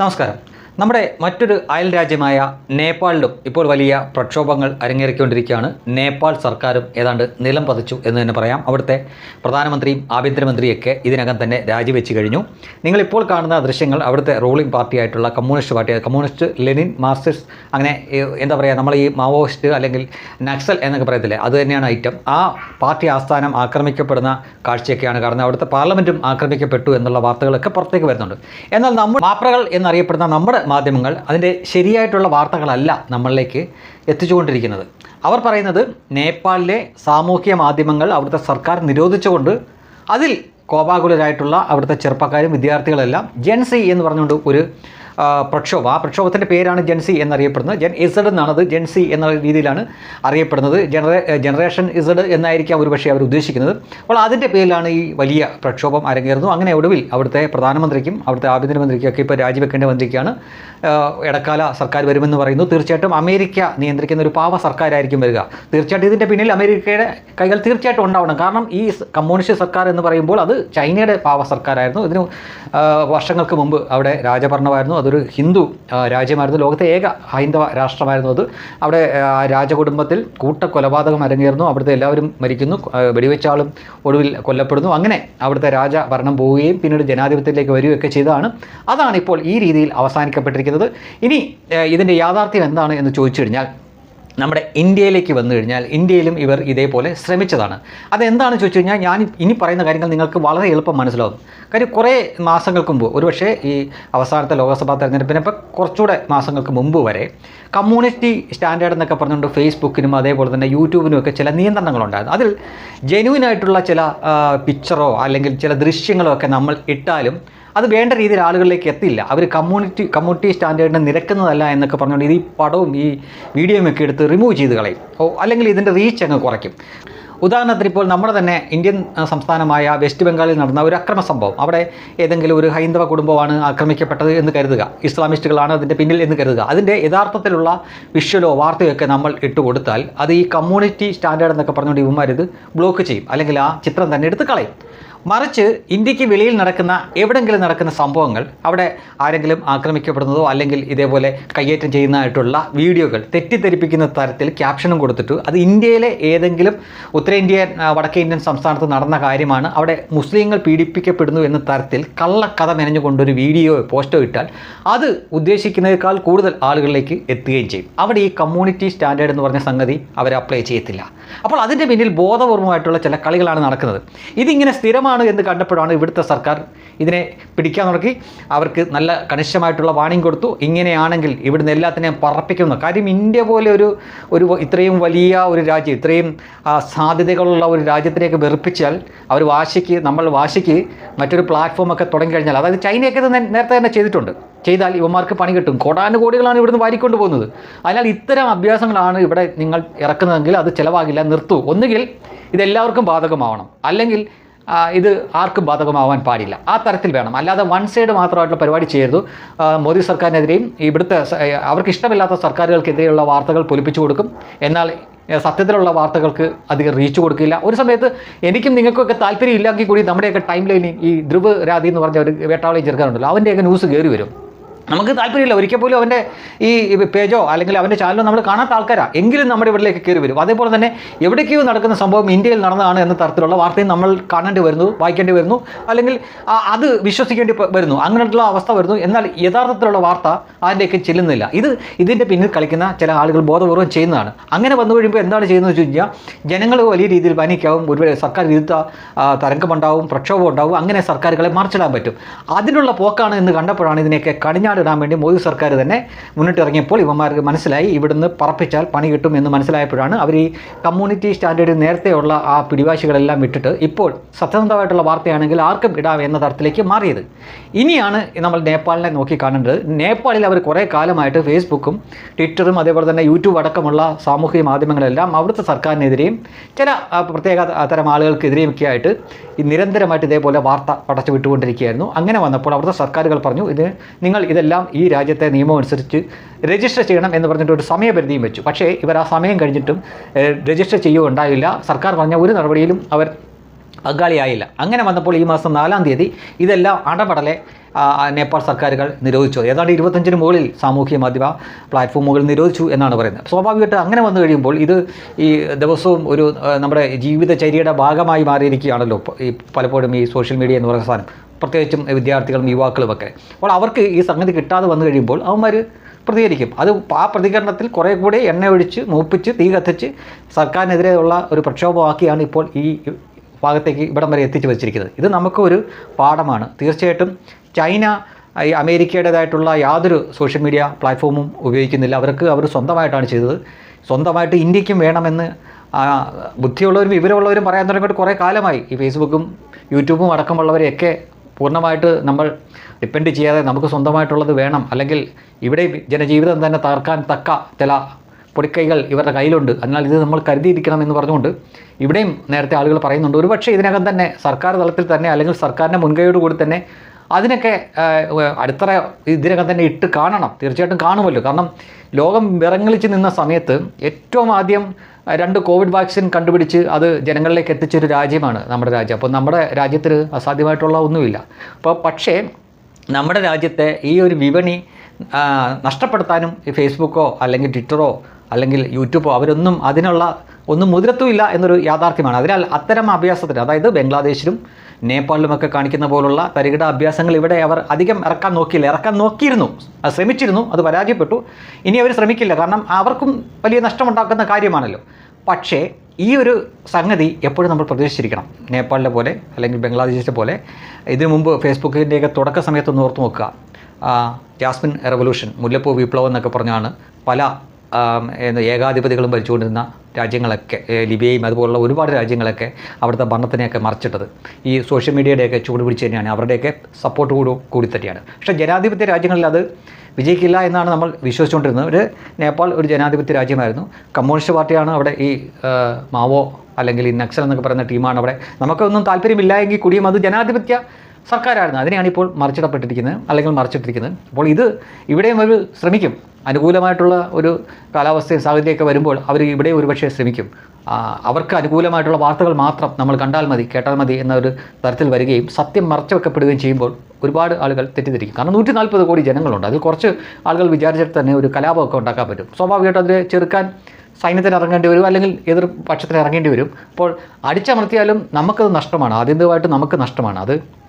നമസ്കാരം നമ്മുടെ മറ്റൊരു അയൽ രാജ്യമായ നേപ്പാളിലും ഇപ്പോൾ വലിയ പ്രക്ഷോഭങ്ങൾ അരങ്ങേറിക്കൊണ്ടിരിക്കുകയാണ്. നേപ്പാൾ സർക്കാരും ഏതാണ്ട് നിലം പതിച്ചു എന്ന് തന്നെ പറയാം. അവിടുത്തെ പ്രധാനമന്ത്രിയും ആഭ്യന്തരമന്ത്രിയൊക്കെ ഇതിനകം തന്നെ രാജിവെച്ച് കഴിഞ്ഞു. നിങ്ങളിപ്പോൾ കാണുന്ന ദൃശ്യങ്ങൾ അവിടുത്തെ ruling പാർട്ടിയായിട്ടുള്ള communist party communist Lenin Marxist അങ്ങനെ എന്താ പറയുക നമ്മൾ ഈ മാവോയിസ്റ്റ് അല്ലെങ്കിൽ നക്സൽ എന്നൊക്കെ പറയത്തില്ലേ അത് തന്നെയാണ് ഐറ്റം ആ പാർട്ടി ആസ്ഥാനം ആക്രമിക്കപ്പെടുന്ന കാഴ്ചയൊക്കെയാണ് കാണുന്നത്. അവിടുത്തെ പാർലമെന്റും ആക്രമിക്കപ്പെട്ടു എന്നുള്ള വാർത്തകളൊക്കെ പുറത്തേക്ക് വരുന്നുണ്ട്. എന്നാൽ നമ്മൾ മാപ്രകൾ എന്നറിയപ്പെടുന്ന നമ്മുടെ മാധ്യമങ്ങൾ അതിന്റെ ശരിയായിട്ടുള്ള വാർത്തകളല്ല നമ്മളിലേക്ക് എത്തിച്ചുകൊണ്ടിരിക്കുന്നത്. അവർ പറയുന്നത് നേപ്പാളിലെ സാമൂഹ്യ മാധ്യമങ്ങൾ അവിടുത്തെ സർക്കാർ നിരോധിച്ചുകൊണ്ട് അതിൽ കോപാകുലരായിട്ടുള്ള അവിടുത്തെ ചെറുപ്പക്കാരും വിദ്യാർത്ഥികളെല്ലാം ജെൻസി എന്ന് പറഞ്ഞുകൊണ്ട് ഒരു പ്രക്ഷോഭം. ആ പ്രക്ഷോഭത്തിന്റെ പേരാണ് ജെൻസി എന്നറിയപ്പെടുന്നത്. ജെൻ ഇസഡ് എന്നാണത് ജെൻസി എന്ന രീതിയിലാണ് അറിയപ്പെടുന്നത്. ജനറേ ജനറേഷൻ ഇസഡ് എന്നായിരിക്കാം ഒരുപക്ഷെ അവർ ഉദ്ദേശിക്കുന്നത്. അപ്പോൾ അതിന്റെ പേരിലാണ് ഈ വലിയ പ്രക്ഷോഭം അരങ്ങേറുന്നു അങ്ങനെ ഒടുവിൽ അവിടുത്തെ പ്രധാനമന്ത്രിക്കും അവിടുത്തെ ആഭ്യന്തരമന്ത്രിക്കും ഒക്കെ ഇപ്പോൾ രാജിവെക്കേണ്ട വന്നിരിക്കുകയാണ്. ആ, ഇടക്കാല സർക്കാർ വരുമെന്ന് പറയുന്നു. തീർച്ചയായിട്ടും അമേരിക്ക നിയന്ത്രിക്കുന്ന ഒരു പാവ സർക്കാരായിരിക്കും വരിക. തീർച്ചയായിട്ടും ഇതിന്റെ പിന്നിൽ അമേരിക്കയുടെ കൈകൾ തീർച്ചയായിട്ടും ഉണ്ടാവണം. കാരണം ഈ കമ്മ്യൂണിസ്റ്റ് സർക്കാർ എന്ന് പറയുമ്പോൾ അത് ചൈനയുടെ പാവ സർക്കാരായിരുന്നു. ഇതിന് വർഷങ്ങൾക്ക് മുമ്പ് അവിടെ രാജഭരണമായിരുന്നു. അതൊരു ഹിന്ദു രാജ്യമായിരുന്നു. ലോകത്തെ ഏക ഹൈന്ദവ രാഷ്ട്രമായിരുന്നു അത്. അവിടെ രാജകുടുംബത്തിൽ കൂട്ട കൊലപാതകം അരങ്ങേറുന്നു. അവിടുത്തെ എല്ലാവരും മരിക്കുന്നു. വെടിവെച്ചാളും ഒടുവിൽ കൊല്ലപ്പെടുന്നു. അങ്ങനെ അവിടുത്തെ രാജഭരണം പോവുകയും പിന്നീട് ജനാധിപത്യത്തിലേക്ക് വരികയൊക്കെ ചെയ്തതാണ്. അതാണ് ഇപ്പോൾ ഈ രീതിയിൽ അവസാനിക്കപ്പെട്ടിരിക്കുന്നത് ഇനി ആ, ഇതിന്റെ യാഥാർത്ഥ്യം എന്താണ് എന്ന് ചോദിച്ചു കഴിഞ്ഞാൽ നമ്മുടെ ഇന്ത്യയിലേക്ക് വന്നു കഴിഞ്ഞാൽ ഇന്ത്യയിലും ഇവർ ഇതേപോലെ ശ്രമിച്ചതാണ്. അതെന്താണെന്ന് ചോദിച്ചു കഴിഞ്ഞാൽ ഞാൻ ഇനി പറയുന്ന കാര്യങ്ങൾ നിങ്ങൾക്ക് വളരെ എളുപ്പം മനസ്സിലാവും. കാര്യം കുറേ മാസങ്ങൾക്ക് മുമ്പ് ഒരുപക്ഷെ ഈ അവസാനത്തെ ലോക്സഭാ തെരഞ്ഞെടുപ്പിന് ഇപ്പോൾ കുറച്ചുകൂടെ മാസങ്ങൾക്ക് മുമ്പ് വരെ കമ്മ്യൂണിറ്റി സ്റ്റാൻഡേർഡ് എന്നൊക്കെ പറഞ്ഞുകൊണ്ട് ഫേസ്ബുക്കിനും അതേപോലെ തന്നെ യൂട്യൂബിനും ഒക്കെ ചില നിയന്ത്രണങ്ങളുണ്ടായിരുന്നു. അതിൽ ജെനുവിൻ ആയിട്ടുള്ള ചില പിക്ചറോ അല്ലെങ്കിൽ ചില ദൃശ്യങ്ങളോ ഒക്കെ നമ്മൾ ഇട്ടാലും അത് വേണ്ട രീതിയിൽ ആളുകളിലേക്ക് എത്തില്ല. അവർ കമ്മ്യൂണിറ്റി കമ്മ്യൂണിറ്റി സ്റ്റാൻഡേർഡിന് നിരക്കുന്നതല്ല എന്നൊക്കെ പറഞ്ഞുകൊണ്ട് ഈ പടവും ഈ വീഡിയോയും ഒക്കെ എടുത്ത് റിമൂവ് ചെയ്ത് കളയും. ഓ അല്ലെങ്കിൽ ഇതിന്റെ റീച്ച് അങ്ങ് കുറയ്ക്കും. ഉദാഹരണത്തിന് ഇപ്പോൾ നമ്മുടെ തന്നെ ഇന്ത്യൻ സംസ്ഥാനമായ വെസ്റ്റ് ബംഗാളിൽ നടന്ന ഒരു അക്രമ സംഭവം. അവിടെ ഏതെങ്കിലും ഒരു ഹൈന്ദവ കുടുംബമാണ് ആക്രമിക്കപ്പെട്ടത് എന്ന് കരുതുക. ഇസ്ലാമിസ്റ്റുകളാണ് അതിന്റെ പിന്നിൽ എന്ന് കരുതുക. അതിന്റെ യഥാർത്ഥത്തിലുള്ള വിഷ്വലോ വാർത്തയോ ഒക്കെ നമ്മൾ ഇട്ട് കൊടുത്താൽ അത് ഈ കമ്മ്യൂണിറ്റി സ്റ്റാൻഡേർഡ് എന്നൊക്കെ പറഞ്ഞുകൊണ്ട് ഇവന്മാർ ഇത് ബ്ലോക്ക് ചെയ്യും. അല്ലെങ്കിൽ ആ ചിത്രം തന്നെ എടുത്ത് കളയും. മറിച്ച് ഇന്ത്യയ്ക്ക് വെളിയിൽ നടക്കുന്ന എവിടെങ്കിലും നടക്കുന്ന സംഭവങ്ങൾ അവിടെ ആരെങ്കിലും ആക്രമിക്കപ്പെടുന്നതോ അല്ലെങ്കിൽ ഇതേപോലെ കയ്യേറ്റം ചെയ്യുന്നതായിട്ടുള്ള വീഡിയോകൾ തെറ്റിദ്ധരിപ്പിക്കുന്ന തരത്തിൽ ക്യാപ്ഷനും കൊടുത്തിട്ട്. അത് ഇന്ത്യയിലെ ഏതെങ്കിലും ഉത്തരേന്ത്യൻ വടക്കേ ഇന്ത്യൻ സംസ്ഥാനത്ത് നടന്ന കാര്യമാണ്. അവിടെ മുസ്ലിങ്ങൾ പീഡിപ്പിക്കപ്പെടുന്നു എന്ന തരത്തിൽ കള്ളക്കഥ മെനഞ്ഞുകൊണ്ടൊരു വീഡിയോ പോസ്റ്റോ ഇട്ടാൽ അത് ഉദ്ദേശിക്കുന്നതിനേക്കാൾ കൂടുതൽ ആളുകളിലേക്ക് എത്തുകയും ചെയ്യും. അവിടെ ഈ കമ്മ്യൂണിറ്റി സ്റ്റാൻഡേർഡ് എന്ന് പറഞ്ഞ സംഗതി അവർ അപ്ലൈ ചെയ്യത്തില്ല. അപ്പോൾ അതിന്റെ പിന്നിൽ ബോധപൂർവമായിട്ടുള്ള ചില കളികളാണ് നടക്കുന്നത്. ഇതിങ്ങനെ സ്ഥിരമാണ് എന്ന് കണ്ടപ്പോഴാണ് ഇവിടുത്തെ സർക്കാർ ഇതിനെ പിടിക്കാൻ തുടങ്ങി അവർക്ക് നല്ല കണിശമായിട്ടുള്ള വാണിംഗ് കൊടുത്തു. ഇങ്ങനെയാണെങ്കിൽ ഇവിടുന്ന് എല്ലാത്തിനെയും പറപ്പിക്കുന്നു. കാര്യം ഇന്ത്യ പോലെ ഒരു ഒരു ഇത്രയും വലിയ ഒരു രാജ്യം ഇത്രയും സാധ്യതകളുള്ള ഒരു രാജ്യത്തിലേക്ക് വെറുപ്പിച്ചാൽ അവർ വാശിക്ക് നമ്മൾ വാശിക്ക് മറ്റൊരു പ്ലാറ്റ്ഫോം ഒക്കെ തുടങ്ങിക്കഴിഞ്ഞാൽ അതായത് ചൈനയൊക്കെ നേരത്തെ തന്നെ ചെയ്തിട്ടുണ്ട്. ചെയ്താൽ ഇവന്മാർക്ക് പണി കിട്ടും. കോടാനുകോടികളാണ് ഇവിടുന്ന് വാരിക്കൊണ്ട് പോകുന്നത്. അതിനാൽ ഇത്തരം അഭ്യാസങ്ങളാണ് ഇവിടെ നിങ്ങൾ ഇറക്കുന്നതെങ്കിൽ അത് ചിലവാകില്ല നിർത്തൂ. ഒന്നുകിൽ ഇതെല്ലാവർക്കും ബാധകമാവണം. അല്ലെങ്കിൽ ഇത് ആർക്കും ബാധകമാവാൻ പാടില്ല. ആ തരത്തിൽ വേണം. അല്ലാതെ വൺ സൈഡ് മാത്രമായിട്ടുള്ള പരിപാടി ചെയ്യരുത്. മോദി സർക്കാരിനെതിരെയും ഇവിടുത്തെ അവർക്ക് ഇഷ്ടമില്ലാത്ത സർക്കാരുകൾക്കെതിരെയുള്ള വാർത്തകൾ പൊലിപ്പിച്ചു കൊടുക്കും. എന്നാൽ സത്യത്തിലുള്ള വാർത്തകൾക്ക് അധികം റീച്ച് കൊടുക്കില്ല. ഒരു സമയത്ത് എനിക്കും നിങ്ങൾക്കൊക്കെ താല്പര്യം ഇല്ലെങ്കിൽ കൂടി നമ്മുടെയൊക്കെ ടൈം ലൈനിൽ ഈ ധ്രുവ് രാധി എന്ന് പറഞ്ഞ ഒരു വേട്ടാളി ചെറുക്കാനുണ്ടല്ലോ അവന്റെയൊക്കെ ന്യൂസ് കയറി വരും. നമുക്ക് താല്പര്യമില്ല. ഒരിക്കൽ പോലും അവന്റെ ഈ പേജോ അല്ലെങ്കിൽ അവന്റെ ചാനലോ നമ്മൾ കാണാത്ത ആൾക്കാരാണ് എങ്കിലും നമ്മുടെ ഇവിടേക്ക് കയറി വരും. അതേപോലെ തന്നെ എവിടേക്കോ നടക്കുന്ന സംഭവം ഇന്ത്യയിൽ നടന്നതാണ് എന്ന തരത്തിലുള്ള വാർത്തയും നമ്മൾ കാണേണ്ടി വരുന്നു വായിക്കേണ്ടി വരുന്നു. അല്ലെങ്കിൽ അത് വിശ്വസിക്കേണ്ടി വരുന്നു. അങ്ങനെയുള്ള അവസ്ഥ വരുന്നു. എന്നാൽ യഥാർത്ഥത്തിലുള്ള വാർത്ത ആരുടെയൊക്കെ ചെല്ലുന്നില്ല. ഇത് ഇതിന്റെ പിന്നിൽ കളിക്കുന്ന ചില ആളുകൾ ബോധപൂർവം ചെയ്യുന്നതാണ്. അങ്ങനെ വന്നു കഴിയുമ്പോൾ എന്താണ് ചെയ്യുന്നത് വെച്ച് കഴിഞ്ഞാൽ ജനങ്ങൾ വലിയ രീതിയിൽ പനിക്കാവും. ഒരുപാട് സർക്കാർ വിരുദ്ധ തരംഗമുണ്ടാവും പ്രക്ഷോഭം ഉണ്ടാവും അങ്ങനെ സർക്കാരുകളെ മറിച്ചിടാൻ പറ്റും. അതിനുള്ള പോക്കാണ് എന്ന് കണ്ടപ്പോഴാണ് ഇതിനെയൊക്കെ കടിഞ്ഞാടിടാൻ വേണ്ടി മോദി സർക്കാർ തന്നെ മുന്നിട്ടിറങ്ങിയപ്പോൾ ഇവന്മാർക്ക് മനസ്സിലായി ഇവിടുന്ന് പറപ്പിച്ചാൽ പണി കിട്ടും എന്ന് മനസ്സിലായപ്പോഴാണ് അവർ ഈ കമ്മ്യൂണിറ്റി സ്റ്റാൻഡേർഡിൽ നേരത്തെയുള്ള ആ പിടിവാശികളെല്ലാം വിട്ടിട്ട് ഇപ്പോൾ സത്യസന്ധമായിട്ടുള്ള വാർത്തയാണെങ്കിൽ ആർക്കും ഇടാം എന്ന തരത്തിലേക്ക് മാറിയത്. ഇനിയാണ് നമ്മൾ നേപ്പാളിനെ നോക്കി കാണേണ്ടത്. നേപ്പാളിൽ അവർ കുറേ കാലമായിട്ട് ഫേസ്ബുക്കും ട്വിറ്ററും അതേപോലെ തന്നെ യൂട്യൂബ് അടക്കമുള്ള സാമൂഹിക മാധ്യമങ്ങളെല്ലാം അവിടുത്തെ സർക്കാരിനെതിരെയും ചില പ്രത്യേക തരം ആളുകൾക്കെതിരെയൊക്കെ ആയിട്ട് ഈ നിരന്തരമായിട്ട് ഇതേപോലെ വാർത്ത പടച്ചു വിട്ടുകൊണ്ടിരിക്കുകയായിരുന്നു. അങ്ങനെ വന്നപ്പോൾ അവിടുത്തെ സർക്കാരുകൾ പറഞ്ഞു ഇത് നിങ്ങൾ ഇതെല്ലാം ഈ രാജ്യത്തെ നിയമം അനുസരിച്ച് രജിസ്റ്റർ ചെയ്യണം എന്ന് പറഞ്ഞിട്ട് ഒരു സമയപരിധിയും വെച്ചു. പക്ഷേ ഇവർ ആ സമയം കഴിഞ്ഞിട്ടും രജിസ്റ്റർ ചെയ്യുകയുണ്ടായില്ല സർക്കാർ പറഞ്ഞ ഒരു നടപടിയിലും അവർ പങ്കാളിയായില്ല അങ്ങനെ വന്നപ്പോൾ ഈ മാസം നാലാം തീയതി ഇതെല്ലാം അടപടലെ നേപ്പാൾ സർക്കാരുകൾ നിരോധിച്ചു ഏതാണ്ട് ഇരുപത്തഞ്ചിന് മുകളിൽ സാമൂഹ്യ മാധ്യമ പ്ലാറ്റ്ഫോമുകൾ നിരോധിച്ചു എന്നാണ് പറയുന്നത്. സ്വാഭാവികമായിട്ട് അങ്ങനെ വന്നു കഴിയുമ്പോൾ ഇത് ഈ ദിവസവും ഒരു നമ്മുടെ ജീവിതചര്യയുടെ ഭാഗമായി മാറിയിരിക്കുകയാണല്ലോ. ഈ പലപ്പോഴും ഈ സോഷ്യൽ മീഡിയ എന്ന് പറയുന്ന സാധനം. പ്രത്യേകിച്ചും വിദ്യാർത്ഥികളും യുവാക്കളുമൊക്കെ. അപ്പോൾ അവർക്ക് ഈ സംഗതി കിട്ടാതെ വന്നു കഴിയുമ്പോൾ അവന്മാർ പ്രതികരിക്കും. അത് ആ പ്രതികരണത്തിൽ കുറേ കൂടി എണ്ണ ഒഴിച്ച് മൂപ്പിച്ച് തീ കത്തിച്ച് സർക്കാരിനെതിരെയുള്ള ഒരു പ്രക്ഷോഭമാക്കിയാണ് ഇപ്പോൾ ഈ ഭാഗത്തേക്ക് ഇവിടം വരെ എത്തിച്ചു വച്ചിരിക്കുന്നത്. ഇത് നമുക്കൊരു പാഠമാണ്. തീർച്ചയായിട്ടും ചൈന ഈ അമേരിക്കയുടേതായിട്ടുള്ള യാതൊരു സോഷ്യൽ മീഡിയ പ്ലാറ്റ്ഫോമും ഉപയോഗിക്കുന്നില്ല. അവർക്ക് അവർ സ്വന്തമായിട്ടാണ് ചെയ്തത്. സ്വന്തമായിട്ട് ഇന്ത്യക്കും വേണമെന്ന് ബുദ്ധിയുള്ളവരും വിവരമുള്ളവരും പറയാൻ തുടങ്ങിയിട്ട് കുറേ കാലമായി. ഈ ഫേസ്ബുക്കും യൂട്യൂബും അടക്കമുള്ളവരെയൊക്കെ പൂർണമായിട്ട് നമ്മൾ ഡിപ്പെൻഡ് ചെയ്യാതെ നമുക്ക് സ്വന്തമായിട്ടുള്ളത് വേണം. അല്ലെങ്കിൽ ഇവിടെ ജനജീവിതം തന്നെ തകർക്കാൻ തക്ക ചില പൊടിക്കൈകൾ ഇവരുടെ കയ്യിലുണ്ട്. അതിനാൽ ഇത് നമ്മൾ കരുതിയിരിക്കണം എന്ന് പറഞ്ഞുകൊണ്ട് ഇവിടെയും നേരത്തെ ആളുകൾ പറയുന്നുണ്ട്. ഒരുപക്ഷെ ഇതിനകം തന്നെ സർക്കാർ തലത്തിൽ തന്നെ അല്ലെങ്കിൽ സർക്കാരിന്റെ മുൻകൈയോടുകൂടി തന്നെ അതിനൊക്കെ അടുത്തറ അടിത്തറ ഇതിനകം തന്നെ ഇട്ട് കാണണം. തീർച്ചയായിട്ടും കാണുമല്ലോ. കാരണം ലോകം വിറങ്ങളിച്ച് നിന്ന സമയത്ത് ഏറ്റവും ആദ്യം രണ്ട് കോവിഡ് വാക്സിൻ കണ്ടുപിടിച്ച് അത് ജനങ്ങളിലേക്ക് എത്തിച്ചൊരു രാജ്യമാണ് നമ്മുടെ രാജ്യം. അപ്പോൾ നമ്മുടെ രാജ്യത്തിന് അസാധ്യമായിട്ടുള്ള ഒന്നുമില്ല. അപ്പോൾ പക്ഷേ നമ്മുടെ രാജ്യത്തെ ഈ ഒരു വിപണി നഷ്ടപ്പെടുത്താനും ഈ ഫേസ്ബുക്കോ അല്ലെങ്കിൽ ട്വിറ്ററോ അല്ലെങ്കിൽ യൂട്യൂബോ അവരൊന്നും അതിനുള്ള ഒന്നും മുതിരത്തുമില്ല എന്നൊരു യാഥാർത്ഥ്യമാണ്. അതിനാൽ അത്തരം അഭ്യാസത്തിന് അതായത് ബംഗ്ലാദേശിലും നേപ്പാളിലുമൊക്കെ കാണിക്കുന്ന പോലുള്ള തരികിട അഭ്യാസങ്ങൾ ഇവിടെ അവർ അധികം ഇറക്കാൻ നോക്കിയില്ല. ഇറക്കാൻ നോക്കിയിരുന്നു. ശ്രമിച്ചിരുന്നു. അത് പരാജയപ്പെട്ടു. ഇനി അവർ ശ്രമിക്കില്ല. കാരണം അവർക്കും വലിയ നഷ്ടമുണ്ടാക്കുന്ന കാര്യമാണല്ലോ. പക്ഷേ ഈ ഒരു സംഗതി എപ്പോഴും നമ്മൾ പ്രതീക്ഷിച്ചിരിക്കണം. നേപ്പാളിലെ പോലെ അല്ലെങ്കിൽ ബംഗ്ലാദേശിലെ പോലെ ഇതിനു മുമ്പ് ഫേസ്ബുക്കിന്റെയൊക്കെ തുടക്ക സമയത്ത് ഒന്ന് ഓർത്ത് നോക്കുക. ജാസ്മിൻ റെവല്യൂഷൻ മുല്ലപ്പൂ വിപ്ലവം എന്നൊക്കെ പറഞ്ഞാണ് പല ഏകാധിപതികളും ഭരിച്ചുകൊണ്ടിരുന്ന രാജ്യങ്ങളൊക്കെ ലിബിയയും അതുപോലുള്ള ഒരുപാട് രാജ്യങ്ങളൊക്കെ അവിടുത്തെ ഭരണത്തിനെയൊക്കെ മറിച്ചിട്ടത്. ഈ സോഷ്യൽ മീഡിയയുടെയൊക്കെ ചൂട് പിടിച്ച് തന്നെയാണ്. അവരുടെയൊക്കെ സപ്പോർട്ട് കൂടി കൂടി തന്നെയാണ്. പക്ഷേ ജനാധിപത്യ രാജ്യങ്ങളിൽ അത് വിജയിക്കില്ല എന്നാണ് നമ്മൾ വിശ്വസിച്ചുകൊണ്ടിരുന്നത്. ഒരു നേപ്പാൾ ഒരു ജനാധിപത്യ രാജ്യമായിരുന്നു. കമ്മ്യൂണിസ്റ്റ് പാർട്ടിയാണ് അവിടെ ഈ മാവോ അല്ലെങ്കിൽ ഈ നക്സൽ എന്നൊക്കെ പറയുന്ന ടീമാണ് അവിടെ. നമുക്കൊന്നും താല്പര്യമില്ല എങ്കിൽ കൂടിയും അത് ജനാധിപത്യ സർക്കാരായിരുന്നു. അതിനെയാണ് ഇപ്പോൾ മറിച്ചിടപ്പെട്ടിരിക്കുന്നത് അല്ലെങ്കിൽ മറിച്ചിട്ടിരിക്കുന്നത്. അപ്പോൾ ഇത് ഇവിടെയും അവർ ശ്രമിക്കും. അനുകൂലമായിട്ടുള്ള ഒരു കാലാവസ്ഥയും സാഹചര്യമൊക്കെ വരുമ്പോൾ അവർ ഇവിടെ ഒരുപക്ഷെ ശ്രമിക്കും. അവർക്ക് അനുകൂലമായിട്ടുള്ള വാർത്തകൾ മാത്രം നമ്മൾ കണ്ടാൽ മതി കേട്ടാൽ മതി എന്ന ഒരു തരത്തിൽ വരികയും സത്യം മറച്ചു വെക്കപ്പെടുകയും ചെയ്യുമ്പോൾ ഒരുപാട് ആളുകൾ തെറ്റിദ്ധരിക്കും. കാരണം നൂറ്റി നാൽപ്പത് കോടി ജനങ്ങളുണ്ട്. അതിൽ കുറച്ച് ആളുകൾ വിചാരിച്ചിട്ട് തന്നെ ഒരു കലാപമൊക്കെ ഉണ്ടാക്കാൻ പറ്റും. സ്വാഭാവികമായിട്ടും അതിനെ ചെറുക്കാൻ സൈന്യത്തിന് ഇറങ്ങേണ്ടി വരും അല്ലെങ്കിൽ എതിർ പക്ഷത്തിന് ഇറങ്ങേണ്ടി വരും. അപ്പോൾ അടിച്ചമർത്തിയാലും നമുക്കത് നഷ്ടമാണ്. ആദ്യന്തമായിട്ട് നമുക്ക് നഷ്ടമാണ്. അത്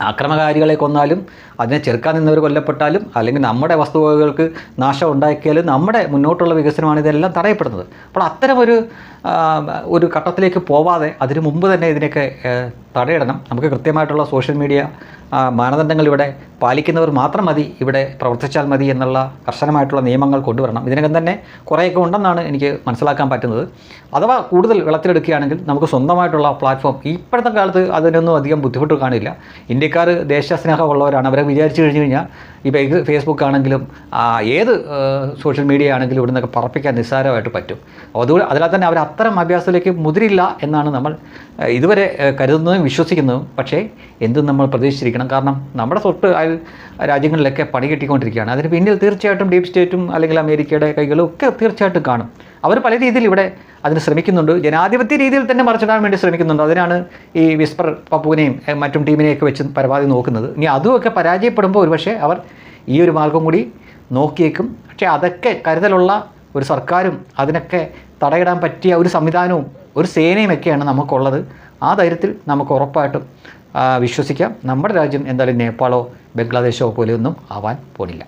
ആക്രമകാരികളെ കൊന്നാലും അതിനെ ചെറുക്കാൻ നിന്നവർ കൊല്ലപ്പെട്ടാലും അല്ലെങ്കിൽ നമ്മുടെ വസ്തുവകകൾക്ക് നാശം ഉണ്ടാക്കിയാലും നമ്മുടെ മുന്നോട്ടുള്ള വികസനമാണ് ഇതെല്ലാം തടയപ്പെടുന്നത്. അപ്പോൾ അത്തരമൊരു ഒരു ഒരു ഘട്ടത്തിലേക്ക് പോവാതെ അതിനു മുമ്പ് തന്നെ ഇതിനൊക്കെ തടയിടണം. നമുക്ക് കൃത്യമായിട്ടുള്ള സോഷ്യൽ മീഡിയ മാനദണ്ഡങ്ങൾ ഇവിടെ പാലിക്കുന്നവർ മാത്രം മതി ഇവിടെ പ്രവർത്തിച്ചാൽ മതി എന്നുള്ള കർശനമായിട്ടുള്ള നിയമങ്ങൾ കൊണ്ടുവരണം. ഇതിനകം തന്നെ കുറേയൊക്കെ ഉണ്ടെന്നാണ് എനിക്ക് മനസ്സിലാക്കാൻ പറ്റുന്നത്. അഥവാ കൂടുതൽ വെള്ളത്തിലെടുക്കുകയാണെങ്കിൽ നമുക്ക് സ്വന്തമായിട്ടുള്ള പ്ലാറ്റ്ഫോം ഇപ്പോഴത്തെ കാലത്ത് അതിനൊന്നും അധികം ബുദ്ധിമുട്ട് കാണില്ല. ഇന്ത്യക്കാർ ദേശസ്നേഹമുള്ളവരാണ്. അവരെ വിചാരിച്ചു കഴിഞ്ഞു കഴിഞ്ഞാൽ ഇപ്പോൾ ഫേസ്ബുക്ക് ആണെങ്കിലും ഏത് സോഷ്യൽ മീഡിയ ആണെങ്കിലും ഇവിടെ നിന്നൊക്കെ പറപ്പിക്കാൻ നിസ്സാരമായിട്ട് പറ്റും. അതുകൊണ്ട് അതിനാൽ തന്നെ അവർ അത്തരം അഭ്യാസത്തിലേക്ക് മുതിരില്ല എന്നാണ് നമ്മൾ ഇതുവരെ കരുതുന്നതും വിശ്വസിക്കുന്നതും. പക്ഷേ എന്തും നമ്മൾ പ്രതീക്ഷിച്ചിരിക്കണം. കാരണം നമ്മുടെ തൊട്ട് അയൽ രാജ്യങ്ങളിലൊക്കെ പണി കിട്ടിക്കൊണ്ടിരിക്കുകയാണ്. അതിന് പിന്നിൽ തീർച്ചയായിട്ടും ഡീപ് സ്റ്റേറ്റും അല്ലെങ്കിൽ അമേരിക്കയുടെ കൈകളും ഒക്കെ തീർച്ചയായിട്ടും കാണും. അവർ പല രീതിയിൽ ഇവിടെ അതിന് ശ്രമിക്കുന്നുണ്ട്. ജനാധിപത്യ രീതിയിൽ തന്നെ മറിച്ചിടാൻ വേണ്ടി ശ്രമിക്കുന്നുണ്ട്. അതിനാണ് ഈ വിസ്പർ പപ്പുവിനെയും മറ്റും ടീമിനെയൊക്കെ വെച്ച് പരമാവധി നോക്കുന്നത്. ഇനി അതുമൊക്കെ പരാജയപ്പെടുമ്പോൾ ഒരുപക്ഷെ അവർ ഈ ഒരു മാർഗം കൂടി നോക്കിയേക്കും. പക്ഷേ അതൊക്കെ കരുതലുള്ള ഒരു സർക്കാരും അതിനൊക്കെ തടയിടാൻ പറ്റിയ ഒരു സംവിധാനവും ഒരു സേനയും ഒക്കെയാണ് നമുക്കുള്ളത്. ആ ധൈര്യത്തിൽ നമുക്ക് ഉറപ്പായിട്ടും വിശ്വസിക്കാം. നമ്മുടെ രാജ്യം എന്തായാലും നേപ്പാളോ ബംഗ്ലാദേശോ പോലെയൊന്നും ആവാൻ പോണില്ല.